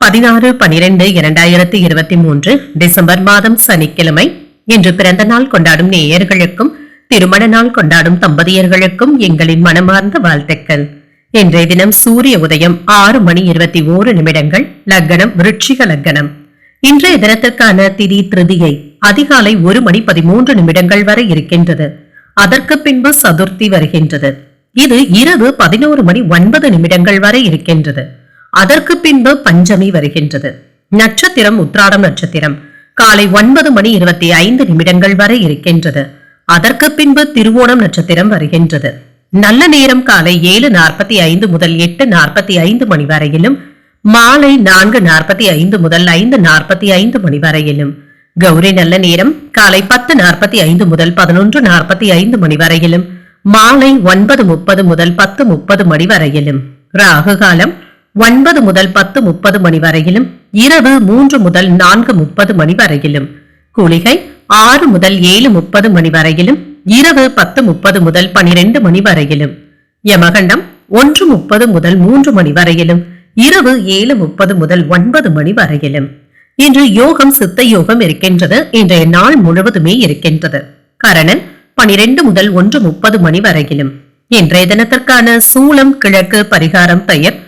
பதினாறு பனிரெண்டு இரண்டாயிரத்தி இருபத்தி மூன்று டிசம்பர் மாதம் சனிக்கிழமை. இன்று பிறந்த நாள் கொண்டாடும் நேயர்களுக்கும் திருமண நாள் கொண்டாடும் தம்பதியர்களுக்கும் எங்களின் மனமார்ந்த வாழ்த்துக்கள். இன்றைய தினம் சூரிய உதயம் ஆறு மணி இருபத்தி ஓரு நிமிடங்கள் லக்னம் விருட்சிக லக்னம் இன்றைய தினத்திற்கான திதி திருதியை அதிகாலை ஒரு மணி பதிமூன்று நிமிடங்கள் வரை இருக்கின்றது. அதற்கு பின்பு சதுர்த்தி வருகின்றது. இது இரவு பதினோரு மணி ஒன்பது நிமிடங்கள் வரை இருக்கின்றது. அதற்கு பின்பு பஞ்சமி வருகின்றது. நட்சத்திரம் உத்ராடம் நட்சத்திரம். காலை ஒன்பது மணி இருபத்தி ஐந்து நிமிடங்கள் வரை இருக்கின்றது. அதற்கு பின்பு திருவோணம் நட்சத்திரம் வருகின்றது. நல்ல நேரம் காலை ஏழு நாற்பத்தி ஐந்து முதல் எட்டு நாற்பத்தி ஐந்து மணி வரையிலும் மாலை நான்கு நாற்பத்தி ஐந்து முதல் ஐந்து நாற்பத்தி ஐந்து மணி வரையிலும். கௌரி நல்ல நேரம் காலை பத்து நாற்பத்தி ஐந்து முதல் பதினொன்று நாற்பத்தி ஐந்து மணி வரையிலும் மாலை ஒன்பது முப்பது முதல் பத்து முப்பது மணி வரையிலும். ராகு காலம் ஒன்பது முதல் பத்து முப்பது மணி வரையிலும் இரவு மூன்று முதல் நான்கு முப்பது மணி வரையிலும் குளிகை ஆறு முதல் ஏழு முப்பது மணி வரையிலும் இரவு பத்து முப்பது முதல் பனிரெண்டு மணி வரையிலும் யமகண்டம் ஒன்று முப்பது முதல் மூன்று மணி வரையிலும் இரவு ஏழு முப்பது முதல் ஒன்பது மணி வரையிலும். இன்று யோகம் சித்த யோகம் இருக்கின்றது. இன்றைய நாள் முழுவதுமே இருக்கின்றது. கரணன் பனிரெண்டு முதல் ஒன்று முப்பது மணி வரையிலும். இன்றைய தினத்திற்கான சூளம் கிழக்கு பரிகாரம் பெயர்